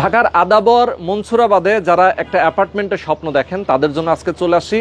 ঢাকার আদাবর মনসুরাবাদে যারা একটা অ্যাপার্টমেন্টের স্বপ্ন দেখেন, তাদের জন্য আজকে চলে আসি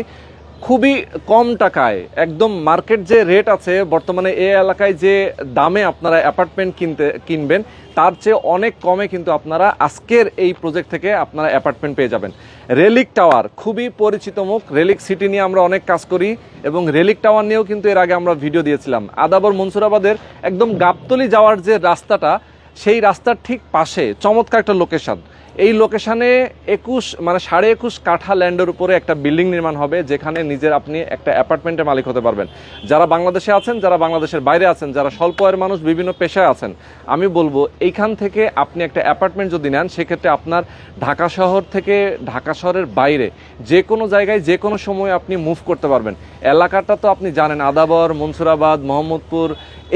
খুবই কম টাকায়, একদম মার্কেট যে রেট আছে, বর্তমানে এই এলাকায় যে দামে আপনারা অ্যাপার্টমেন্ট কিনতে, কিনবেন, তার চেয়ে অনেক কমে কিন্তু আপনারা আজকের এই প্রজেক্ট থেকে আপনারা অ্যাপার্টমেন্ট পেয়ে যাবেন। রেলিক টাওয়ার খুবই পরিচিত মুখ রেলিক সিটি নিয়ে আমরা অনেক কাজ করি, এবং রেলিক টাওয়ার নিয়েও কিন্তু এর আগে আমরা ভিডিও দিয়েছিলাম। আদাবর মনসুরাবাদের একদম গাবতলি যাওয়ার যে রাস্তাটা সেই রাস্তার ঠিক পাশে চমৎকার একটা লোকেশন এই লোকেশানে একুশ মানে সাড়ে একুশ কাঠা ল্যান্ডের উপরে একটা বিল্ডিং নির্মাণ হবে, যেখানে নিজের আপনি একটা অ্যাপার্টমেন্টের মালিক হতে পারবেন। যারা বাংলাদেশে আছেন, যারা বাংলাদেশের বাইরে আছেন, যারা স্বল্প আয়ের মানুষ, বিভিন্ন পেশায় আছেন, আমি বলব এইখান থেকে আপনি একটা অ্যাপার্টমেন্ট যদি নেন, সেক্ষেত্রে আপনার ঢাকা শহর থেকে ঢাকা শহরের বাইরে যে কোনো জায়গায়, যে কোনো সময় আপনি মুভ করতে পারবেন। এলাকাটা তো আপনি জানেন, আদাবর, মনসুরাবাদ, মোহাম্মদপুর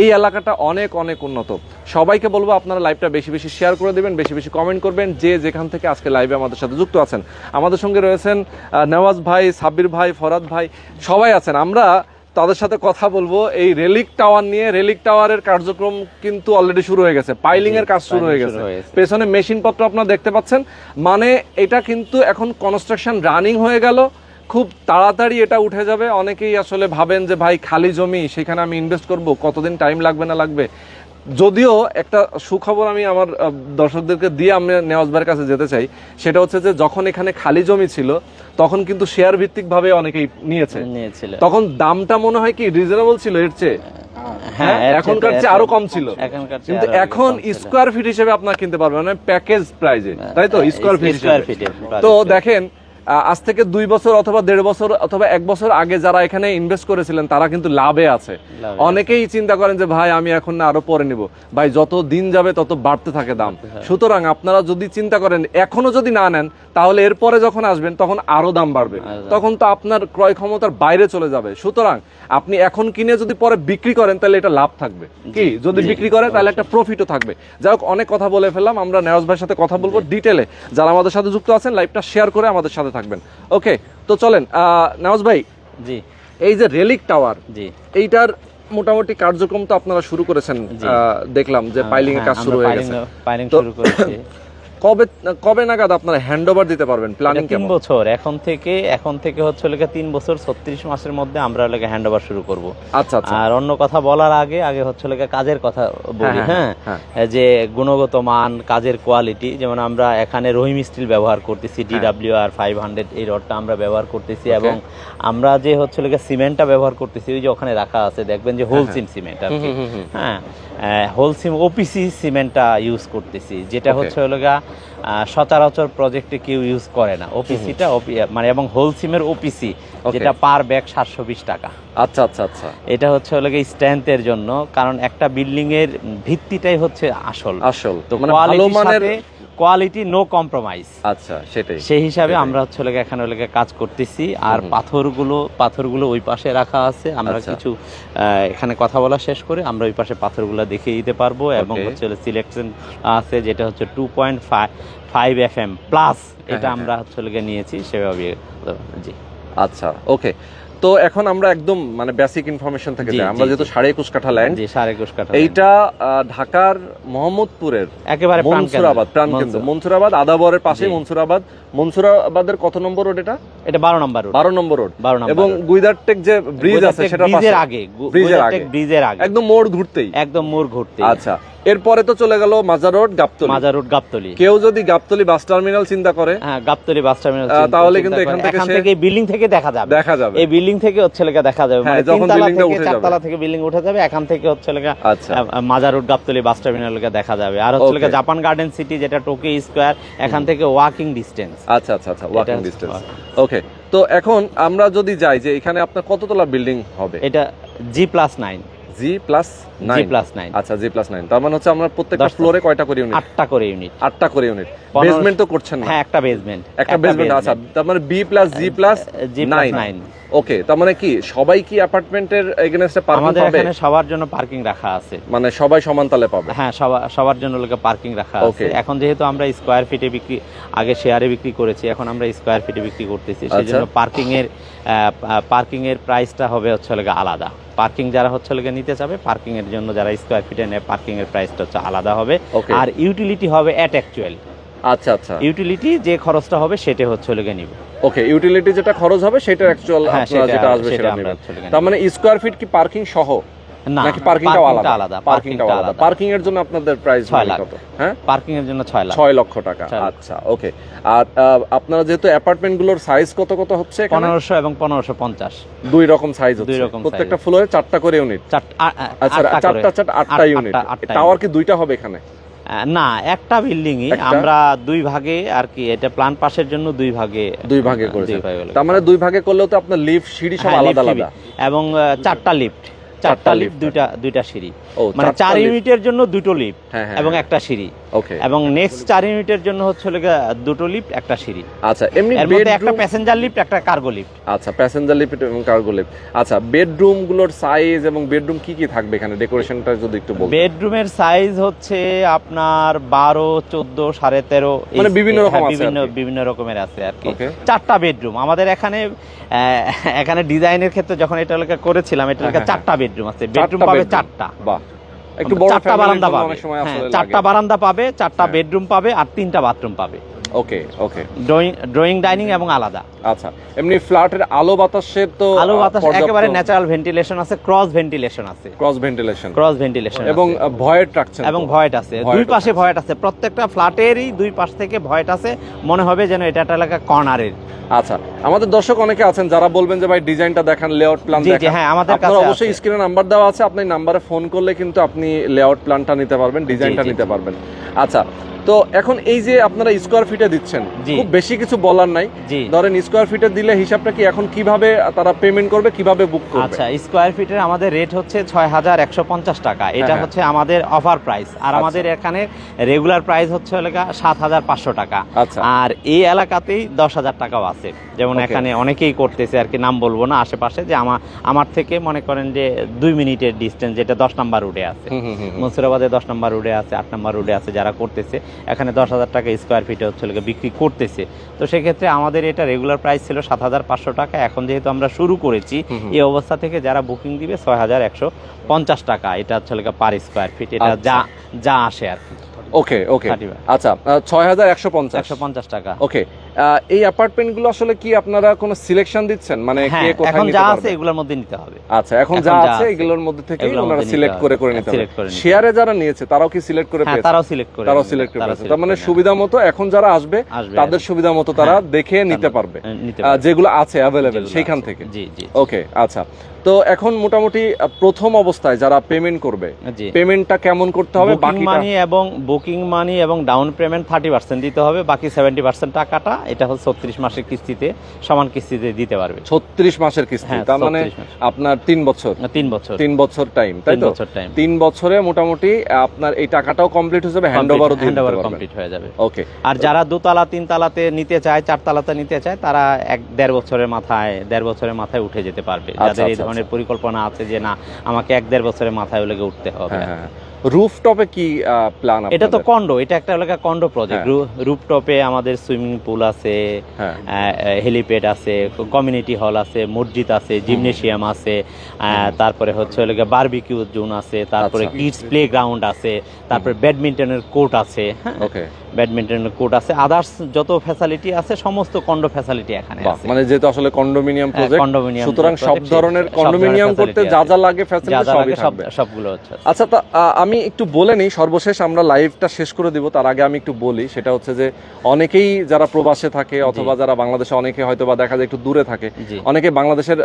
এই এলাকাটা অনেক অনেক উন্নত। সবাইকে বলব আপনারা লাইভটা বেশি বেশি শেয়ার করে দেবেন বেশি বেশি কমেন্ট করবেন যে যেখান থেকে আজকে লাইভে আমাদের সাথে যুক্ত আছেন। আমাদের সঙ্গে রয়েছেন নেওয়াজ ভাই সাব্বির ভাই ফরাদ ভাই সবাই আছেন। আমরা তাদের সাথে কথা বলব। এই রেলিক টাওয়ার নিয়ে রেলিক টাওয়ারের কার্যক্রম কিন্তু অলরেডি শুরু হয়ে গেছে। পাইলিং এর কাজ শুরু হয়ে গেছে শুরু হয়ে গেছে। পেছনে মেশিন পত্র আপনারা দেখতে পাচ্ছেন। মানে এটা কিন্তু এখন কনস্ট্রাকশন রানিং হয়ে গেল। খুব তাড়াতাড়ি এটা উঠে যাবে। অনেকেই আসলে ভাবেন যে ভাই খালি জমি সেখানে আমি ইনভেস্ট করব কতদিন টাইম লাগবে না লাগবে? যদিও একটা সুখবর আমি আমার দর্শকদেরকে দিয়ে আমি নেওয়াজ ভাইয়ের কাছে যেতে চাই। সেটা হচ্ছে যে যখন এখানে খালি জমি ছিল তখন কিন্তু শেয়ার ভিত্তিক ভাবে অনেকেই নিয়েছে। নিয়েছিল। তখন দামটা মনে হয় কি রিজনেবল ছিল? এর চেয়ে? হ্যাঁ এখনকার চেয়ে- আরও কম ছিল। কিন্তু এখন স্কোয়ার ফিট হিসেবে আপনার কিনতে পারবেন মানে প্যাকেজ প্রাইজে তাই তো? হ্যাঁ, স্কোয়ার ফিট তো দেখেন আজ থেকে দুই বছর অথবা দেড় বছর অথবা এক বছর আগে যারা এখানে ইনভেস্ট করেছিলেন তারা কিন্তু লাভে আছে। অনেকেই চিন্তা করেন যে ভাই আমি এখন না আরও পরে নিব। ভাই যত দিন যাবে তত বাড়তে থাকে দাম। সুতরাং আপনারা যদি চিন্তা করেন এখনও যদি না নেন তাহলে এরপরে যখন আসবেন তখন আরও দাম বাড়বে। তখন তো আপনার ক্রয় ক্ষমতার বাইরে চলে যাবে। সুতরাং আপনি এখন কিনে যদি পরে বিক্রি করেন তাহলে এটা লাভ থাকবে। কি? যদি বিক্রি করে তাহলে একটা প্রফিটও থাকবে। যাই হোক অনেক কথা বলে ফেললাম। আমরা নেওয়াজ ভাইয়ের সাথে কথা বলব ডিটেলে যারা আমাদের সাথে যুক্ত আছেন লাইভটা শেয়ার করে আমাদের সাথে থাকবেন। ওকে তো চলেন আহ, নেওয়াজ ভাই জি। এই যে রেলিক টাওয়ার জি। এইটার মোটামুটি কার্যক্রম তো আপনারা শুরু করেছেন দেখলাম যে পাইলিং এর কাজ শুরু হয়ে গেছে। পাইলিং শুরু করেছি। কবে কবে নাগাদ আপনারা হ্যান্ড ওভার দিতে পারবেন? প্ল্যানিং তিন বছর। এখন থেকে এখন থেকে হচ্ছে লেগে তিন বছর ছত্রিশ মাসের মধ্যে আমরা লেগে হ্যান্ড ওভার শুরু করব। আচ্ছা আচ্ছা। আর অন্য কথা বলার আগে আগে হচ্ছে লেগে কাজের কথা বলি হ্যাঁ, হ্যাঁ হ্যাঁ, যে গুণগত মান কাজের কোয়ালিটি যেমন আমরা এখানে রহিম স্টিল ব্যবহার করতেছি হ্যাঁ। ডিডাব্লিউ আর ফাইভ হান্ড্রেড এই রডটা আমরা ব্যবহার করতেছি এবং আমরা যে হচ্ছে লেগে সিমেন্টটা ব্যবহার করতেছি ওই যে ওখানে রাখা আছে দেখবেন যে হোলসিম সিমেন্ট আর কি। হ্যাঁ হোলসিম ওপিসি সিমেন্টটা ইউজ করতেছি যেটা হচ্ছে হলো গা সচরাচর প্রজেক্টে কেউ ইউজ করে না। ওপিসিটা মানে এবং হোলসিমের ওপিসি যেটা পার ব্যাগ সাতশো বিশ টাকা। আচ্ছা আচ্ছা আচ্ছা। এটা হচ্ছে হলো গিয়ে স্ট্রেংথের জন্য কারণ একটা বিল্ডিং এর ভিত্তিটাই হচ্ছে আসল। আসল। তো মানে ভালো মানের কোয়ালিটি নো কম্প্রোমাইজ আচ্ছা সেটাই। সেই হিসাবে আমরা হচ্ছে লেগে এখানে লেগে কাজ করতেছি। আর পাথরগুলো পাথরগুলো ওই পাশে রাখা আছে। আমরা আচ্ছা। কিছু এখানে কথা বলা শেষ করে আমরা ওই পাশে পাথরগুলো দেখিয়ে দিতে পারব এবং হচ্ছে সিলেকশন আছে যেটা হচ্ছে two point five F M plus এটা হ্যাঁ, আমরা হচ্ছে লেগে নিয়েছি সেভাবে জি। আচ্ছা ওকে। তো এখন আমরা একদম মানে বেসিক ইনফরমেশন থেকে যাই। আমরা যেহেতু সাড়ে একুশ কাঠা ল্যান্ড সাড়ে একুশ কাঠা এইটা ঢাকার মোহাম্মদপুরের একেবারে মনসুরাবাদ প্রাণকেন্দ্র মনসুরাবাদ আদাবরের পাশে। মনসুরাবাদ। মনসুরাবাদের কত নম্বর রোড এটা? এটা বারো নম্বর রোড বারো নম্বর রোড বারো নম্বর এবং গুইদারটেক যে ব্রিজ আছে সেটা ব্রিজের আগে। ব্রিজের আগে। ব্রিজের আগে। একদম মোড় ঘুরতেই। একদম মোড় ঘুরতে আচ্ছা। এরপরে তো চলে গেল মাজার রোড গাবতলি। মাজার রোড গাবতলি। কেউ যদি গাবতলি বাস টার্মিনাল চিন্তা করে হ্যাঁ গাবতলি বাস টার্মিনাল তাহলে কিন্তু এখান থেকে সে- থেকে বিল্ডিং থেকে দেখা যাবে। দেখা যাবে। এই বিল্ডিং থেকে হচ্ছে লেখা দেখা যাবে। হ্যাঁ, মানে যখন তিনতলা building টা থেকে উঠে যাবে। চারতলা থেকে বিল্ডিং উঠে যাবে এখান থেকে হচ্ছে লেখা আচ্ছা। মাজার রোড গাবতলি বাস টার্মিনাল লেখা দেখা যাবে। আর হচ্ছে লেখা জাপান গার্ডেন সিটি যেটা টোকি স্কোয়ার এখান থেকে ওয়াকিং ডিস্টেন্স আচ্ছা আচ্ছা আচ্ছা ওয়াকিং ডিস্টেন্স ওকে তো এখন আমরা যদি যাই যে এখানে আপনার কততলা বিল্ডিং হবে? এটা G plus nine G plus G plus nine আচ্ছা জি প্লাস নাইন তার মানে হচ্ছে আমরা প্রত্যেকটা ফ্লোরে কয়টা করে ইউনিট আটটা করে ইউনিট আটটা করে ইউনিট বেসমেন্ট তো করছেন না? হ্যাঁ একটা বেসমেন্ট একটা বেসমেন্ট আচ্ছা তার মানে B plus G plus G plus nine nine okay তার মানে কি সবাই কি অ্যাপার্টমেন্টের এগেনস্টে পার্কিং আমাদের পাবে? এখানে সবার জন্য পার্কিং রাখা আছে। মানে সবাই সমান তালে পাবে? হ্যাঁ সবার জন্য লোকে পার্কিং রাখা আছে। এখন যেহেতু আমরা স্কোয়ার ফিটে বিক্রি আগে শেয়ারে বিক্রি করেছি এখন আমরা স্কোয়ার ফিটে বিক্রি করতেছি। সেই। জন্য পার্কিং এর পার্কিং এর প্রাইসটা হবে হচ্ছে আলাদা। পার্কিং যারা হচ্ছে লেগে নিতে চাবে পার্কিং এর এর জন্য যারা স্কোয়ার ফিটে নেয় পার্কিং এর প্রাইসটা হচ্ছে আলাদা হবে। আর ইউটিলিটি হবে অ্যাট অ্যাকচুয়াল আচ্ছা আচ্ছা। ইউটিলিটি যে খরচটা হবে সেটা হচ্ছে হলে নিব। ওকে ইউটিলিটি যেটা খরচ হবে সেটা অ্যাকচুয়াল হ্যাঁ, আপনারা যেটা আসবে সেটা নেবেন তার মানে স্কোয়ার ফিট কি পার্কিং সহ? না নাকি আলাদা? আলাদা পার্কিংটা পার্কিংটা আলাদা আলাদা। পার্কিং এর জন্য আপনাদের প্রাইস ছয় কত? হ্যাঁ? পার্কিং এর জন্য ছয় লাখ। ছয় লক্ষ টাকা। আচ্ছা ওকে আর আহ, আপনারা যেহেতু অ্যাপার্টমেন্টগুলোর সাইজ কত কত হচ্ছে এবং পনেরোশো পঞ্চাশ। দুই রকম সাইজ হচ্ছে। প্রত্যেকটা ফ্লোরে চারটা করে ইউনিট আচ্ছা চারটা চারটা আটটা ইউনিট টাওয়ার কি দুইটা হবে এখানে? না একটা বিল্ডিং আমরা দুই ভাগে আর কি এটা প্ল্যান পাসের জন্য দুই ভাগে দুই ভাগে হলো। তার মানে দুই ভাগে করলেও তো আপনার লিফট সিঁড়ি সব হ্যাঁ, আলাদা আলাদা। এবং চারটা লিফট চারটা লিফ্ট দুইটা দুইটা সিঁড়ি। মানে চার ইউনিটের জন্য দুটো লিফট হ্যাঁ হ্যাঁ এবং একটা সিঁড়ি। ওকে এবং নেক্সট চার ইউনিটের জন্য হচ্ছে দুটো লিফট একটা সিঁড়ি। আচ্ছা এমনি এর মধ্যে একটা প্যাসেঞ্জার লিফট একটা কার্গো লিফট আচ্ছা প্যাসেঞ্জার লিফট এবং কার্গো লিফট আচ্ছা বেডরুমগুলোর সাইজ এবং বেডরুম কি কি থাকবে এখানে? ডেকোরেশনটা যদি একটু বলতেন। বেডরুমের সাইজ হচ্ছে আপনার বারো চোদ্দ সাড়ে তেরো এই- মানে বিভিন্ন রকম হ্যাঁ, আছে বিভিন্ন বিভিন্ন রকমের আছে আর কি। চারটা বেডরুম আমাদের এখানে এখানে ডিজাইনের ক্ষেত্রে যখন এটা লেখা করেছিলাম এটা হ্যাঁ, হ্যাঁ, চারটা বেডরুম আছে। বেডরুম পাবে চারটা। বাহ। একটু বড় চারটা বারান্দা পাবে। হ্যাঁ, চারটা বারান্দা পাবে চারটা হ্যাঁ। বেডরুম পাবে আর তিনটা বাথরুম পাবে। Okay okay drawing drawing dining এবং আলাদা। আচ্ছা এমনি ফ্ল্যাটের আলো বাতাসের তো আলো বাতাস একেবারে ন্যাচারাল ভেন্টিলেশন আছে ক্রস ভেন্টিলেশন আছে। ক্রস ভেন্টিলেশন ক্রস ভেন্টিলেশন এবং রাখছেন এবং ভয়েট আছে। দুই পাশে ভয়েট আছে। প্রত্যেকটা ফ্ল্যাটেরই দুই পাশ থেকে ভয়েট আছে। মনে হবে যেন এটা একটা এলাকা কর্নারের। আচ্ছা আমাদের দর্শক অনেকে আছেন যারা বলবেন যে ভাই ডিজাইনটা দেখান লেআউট প্ল্যান দেখান। হ্যাঁ, আমাদের কাছে অবশ্যই। স্ক্রিনে নাম্বার দেওয়া আছে আপনি নাম্বারে ফোন করলে কিন্তু আপনি লেআউট প্ল্যানটা নিতে পারবেন ডিজাইনটা নিতে পারবেন। আচ্ছা তো এখন এই যে আপনারা স্কোয়ার ফিটে দিচ্ছেন। খুব বেশি কিছু বলার নাই। ধরেন স্কোয়ার ফিটে দিলে হিসাবটা কি এখন কীভাবে তারা পেমেন্ট করবে কীভাবে বুক করবে? আচ্ছা স্কোয়ার ফিটের আমাদের রেট হচ্ছে ছয় হাজার একশো পঞ্চাশ টাকা। এটা হ্যাঁ। হচ্ছে আমাদের অফার প্রাইস আর আচ্ছা। আমাদের এখানে রেগুলার প্রাইস হচ্ছে এলাকা সাত হাজার পাঁচশো টাকা। আচ্ছা। আর এই এলাকাতেই দশ হাজার টাকাও আছে। যেমন এখানে অনেকেই করতেছে আর কি নাম বলব না আশেপাশে যে আমার আমার থেকে মনে করেন যে দুই মিনিটের ডিস্টেন্স যেটা দশ নাম্বার রুটে আছে। হুম। দশ নম্বর রোডে আছে আট নম্বর রোডে আছে যারা করতেছে। এখানে দশ হাজার টাকা স্কোয়ার ফিটে হচ্ছে লোকে বিক্রি করতেছে। তো সেক্ষেত্রে আমাদের এটা রেগুলার প্রাইস ছিল সাত হাজার পাঁচশো টাকা। এখন যেহেতু আমরা শুরু করেছি। এই অবস্থা থেকে যারা বুকিং দিবে ছয় হাজার একশো পঞ্চাশ টাকা এটা হচ্ছে লোকে পার স্কোয়ার ফিট এটা আচ্ছা। যা যা আসে আর ওকে ওকে আচ্ছা ছয় হাজার একশো পঞ্চাশ। একশো পঞ্চাশ টাকা। ওকে এই অ্যাপার্টমেন্টগুলো আসলে কি আপনারা কোনো সিলেকশন দিচ্ছেন? মানে হ্যাঁ কে কোথায় এখন নিতে যা? আছে এগুলোর মধ্যে নিতে হবে। আচ্ছা এখন যা আছে এগুলোর মধ্যে থেকে নিতে সিলেক্ট করে করে নিতে হবে। শেয়ারে যারা নিয়েছে তারাও কি সিলেক্ট করে হ্যাঁ পেয়েছে? তারাও সিলেক্ট করে তারাও সিলেক্ট করে পেয়েছে। তার মানে সুবিধা মতো এখন যারা আসবে তাদের সুবিধা মতো তারা হ্যাঁ, দেখে নিতে পারবে। যেগুলো আছে অ্যাভেলেবেল সেইখান থেকে। জি জি ওকে আচ্ছা। তো এখন মোটামুটি প্রথম অবস্থায় যারা পেমেন্ট করবে পেমেন্টটা কেমন করতে হবে? বুকিং মানি এবং বুকিং মানি এবং ডাউন পেমেন্ট থার্টি পার্সেন্ট দিতে হবে বাকি সেভেন্টি পার্সেন্ট টাকাটা এটা হচ্ছে ছত্রিশ মাসের কিস্তিতে সমান কিস্তিতে দিতে পারবে। ছত্রিশ মাসের কিস্তি হ্যাঁ, তার মানে আপনার তিন বছর। তিন বছর। তিন বছর টাইম তাই তো? তিন বছরে মোটামুটি আপনার এই টাকাটাও কমপ্লিট হয়ে যাবে হ্যান্ড ওভারও দিয়ে হ্যান্ড ওভার কমপ্লিট হয়ে যাবে। ওকে আর যারা দোতলা তিনতলাতে নিতে চায় চারতলাতে নিতে চায় তারা এক দেড় বছরের মাথায় দেড় বছরের মাথায় উঠে যেতে পারবে। আচ্ছা, যাদের এই আচ্ছা, ধরনের পরিকল্পনা আছে যে না, আমাকে এক দেড় বছরের মাথায় লেগে উঠতে হবে। হ্যাঁ হ্যাঁ। রুফটপে কি প্ল্যান এটা তো কন্ডো এটা একটা এলাকা কন্ডো প্রজেক্ট। রুপটপে আমাদের সুইমিং পুল আছে হেলিপ্যাড আছে কমিউনিটি হল আছে মসজিদ আছে জিমনেশিয়াম আছে তারপরে হচ্ছে বারবিকিউ জোন আছে তারপরে আচ্ছা। কিডস প্লে গ্রাউন্ড আছে তারপরে ব্যাডমিন্টনের কোর্ট আছে ব্যাডমিন্টনের কোর্ট আছে। আদার্স যত ফ্যাসিলিটি আছে সমস্ত কন্ডো ফ্যাসিলিটি এখানে আছে। মানে যেহেতু আসলে কন্ডোমিনিয়াম প্রজেক্ট condominium সুতরাং সব ধরনের কন্ডোমিনিয়াম করতে যা যা লাগে ফ্যাসিলিটি সবই থাকবে। সবগুলো আচ্ছা তা আ, আমি একটু বলে নিই সর্বশেষ আমরা লাইভটা শেষ করে দিব তার আগে আমি একটু বলি সেটা হচ্ছে যে অনেকেই যারা প্রবাসে থাকে অথবা যারা বাংলাদেশে অনেকে হয়তো বা দেখা যায় একটু দূরে থাকে অনেকে বাংলাদেশের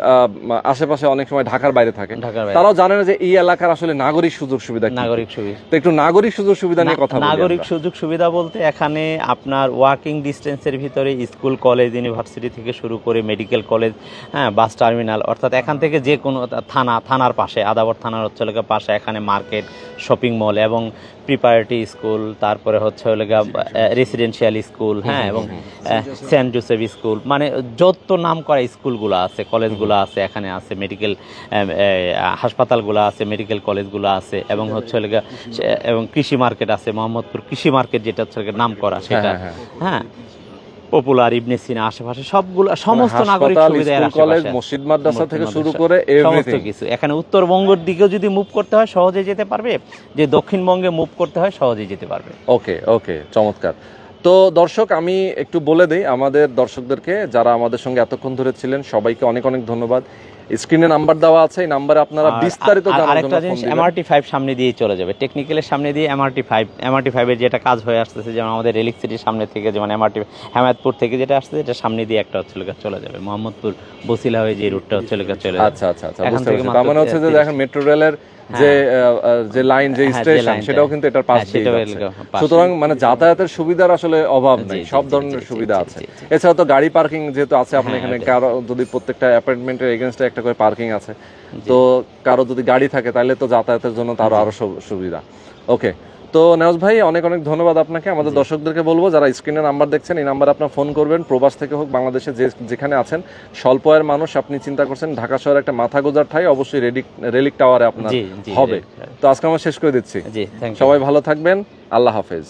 আশেপাশে অনেক সময় ঢাকার বাইরে থাকে। তারাও জানে না যে এই এলাকার আসলে নাগরিক সুযোগ সুবিধা। নাগরিক সুবিধা তো একটু নাগরিক সুযোগ সুবিধা নিয়ে কথা নাগরিক সুযোগ সুবিধা বলতে এখানে আপনার ওয়ার্কিং ডিস্টেন্সের ভিতরে স্কুল কলেজ ইউনিভার্সিটি থেকে শুরু করে মেডিকেল কলেজ হ্যাঁ বাস টার্মিনাল অর্থাৎ এখান থেকে যে কোনো থানা থানার পাশে আদাবর থানার হচ্ছে পাশে এখানে মার্কেট শপিং মল এবং প্রিপারেটি স্কুল তারপরে হচ্ছে লেগে রেসিডেন্সিয়াল স্কুল হ্যাঁ এবং সেন্ট জোসেফ স্কুল মানে যত নাম করা স্কুলগুলো আছে কলেজগুলো আছে এখানে আছে মেডিকেল হাসপাতালগুলো আছে মেডিকেল কলেজগুলো আছে এবং হচ্ছে লেগে এবং কৃষি মার্কেট আছে মোহাম্মদপুর কৃষি মার্কেট যেটা হচ্ছে নাম করা সেটা হ্যাঁ, হ্যাঁ, হ্যাঁ। পপুলার ইবনে সিনা আশেপাশে সবগুলো সমস্ত মানে নাগরিক সুবিধা এর কলেজ মসজিদ মাদ্রাসা থেকে শুরু করে সমস্ত কিছু। এখানে উত্তরবঙ্গের দিকেও যদি মুভ করতে হয় সহজে যেতে পারবে। যে দক্ষিণবঙ্গে মুভ করতে হয় সহজে যেতে পারবে। ওকে ওকে চমৎকার। তো দর্শক আমি একটু বলে দিই আমাদের দর্শকদেরকে যারা আমাদের সঙ্গে এতক্ষণ ধরে ছিলেন সবাইকে অনেক অনেক ধন্যবাদ। স্ক্রিনে নাম্বার দেওয়া আছে এই নাম্বারে আপনারা বিস্তারিত জানার জন্য আরেকটা জিনিস এমআরটি ফাইভ সামনে দিয়ে চলে যাবে। টেকনিক্যালের সামনে দিয়ে এমআরটি ফাইভ এমআরটি ফাইভের যেটা কাজ হয়ে আসতেছে যেমন আমাদের রেলিক সিটির সামনে থেকে যেমন এমআরটি হেমায়তপুর থেকে যেটা আসছে এটা সামনে দিয়ে একটা হচ্ছে চলে যাবে। মোহাম্মদপুর বসিলা হয়ে যে রুটটা হচ্ছে চলে যাবে। আচ্ছা আচ্ছা আচ্ছা বুঝতে পারছি। তার মানে হচ্ছে যে 30 দেখেন মেট্রো রেলের যে আহ, আহ, যে লাইন যে হ্যাঁ, স্টেশন সেটাও কিন্তু এটার পাশ হ্যাঁ, দিয়ে পাশে। সুতরাং মানে যাতায়াতের সুবিধার আসলে অভাব নেই সব ধরনের সুবিধা আছে। এছাড়া তো গাড়ি পার্কিং যেহেতু আছে আপনার হ্যাঁ, এখানে। কারও যদি প্রত্যেকটা অ্যাপার্টমেন্টের এগেনস্টে একটা করে পার্কিং আছে। তো কারও যদি গাড়ি থাকে তাহলে তো যাতায়াতের জন্য তারও আরও সুবিধা। ওকে তো নেওয়াজ ভাই অনেক অনেক ধন্যবাদ আপনাকে। আমাদের দর্শকদেরকে বলব যারা স্ক্রিনে নাম্বার দেখছেন এই নাম্বারে আপনার ফোন করবেন। প্রবাস থেকে হোক বাংলাদেশে যে যেখানে আছেন স্বল্প আয়ের মানুষ আপনি চিন্তা করছেন ঢাকা শহরে একটা মাথা গোজার ঠাই অবশ্যই রেডিক রেলিক টাওয়ারে আপনার হবে। তো আজকে আমরা শেষ করে দিচ্ছি। সবাই ভালো থাকবেন। আল্লাহ হাফেজ।